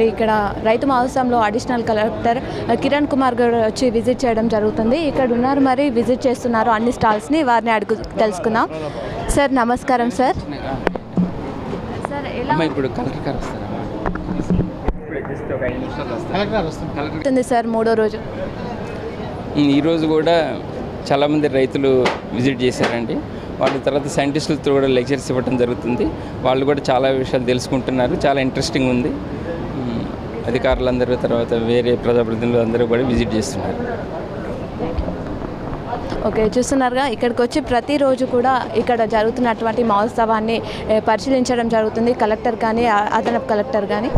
మరి ఇక్కడ రైతు మహోత్సవంలో అడిషనల్ కలెక్టర్ కిరణ్ కుమార్ గారు వచ్చి విజిట్ చేయడం జరుగుతుంది. ఇక్కడ ఉన్నారు మరి విజిట్ చేస్తున్నారు అన్ని స్టాల్స్ని. వారిని అడుగు తెలుసుకుందాం. సార్ నమస్కారం సార్. సార్ ఎలా ఇప్పుడు కలెక్టర్ సార్ మూడో రోజు. ఈరోజు కూడా చాలామంది రైతులు విజిట్ చేశారండి. వాళ్ళ తర్వాత సైంటిస్టులతో కూడా లెక్చర్స్ ఇవ్వడం జరుగుతుంది. వాళ్ళు కూడా చాలా విషయాలు తెలుసుకుంటున్నారు. చాలా ఇంట్రెస్టింగ్ ఉంది. అధికారులందరూ తర్వాత వేరే ప్రజాప్రతినిధులు అందరూ కూడా విజిట్ చేస్తున్నారు. ఓకే చూస్తున్నారుగా ఇక్కడికి వచ్చి ప్రతిరోజు కూడా ఇక్కడ జరుగుతున్నటువంటి మహోత్సవాన్ని పరిశీలించడం జరుగుతుంది. కలెక్టర్ కానీ అదనపు కలెక్టర్ కానీ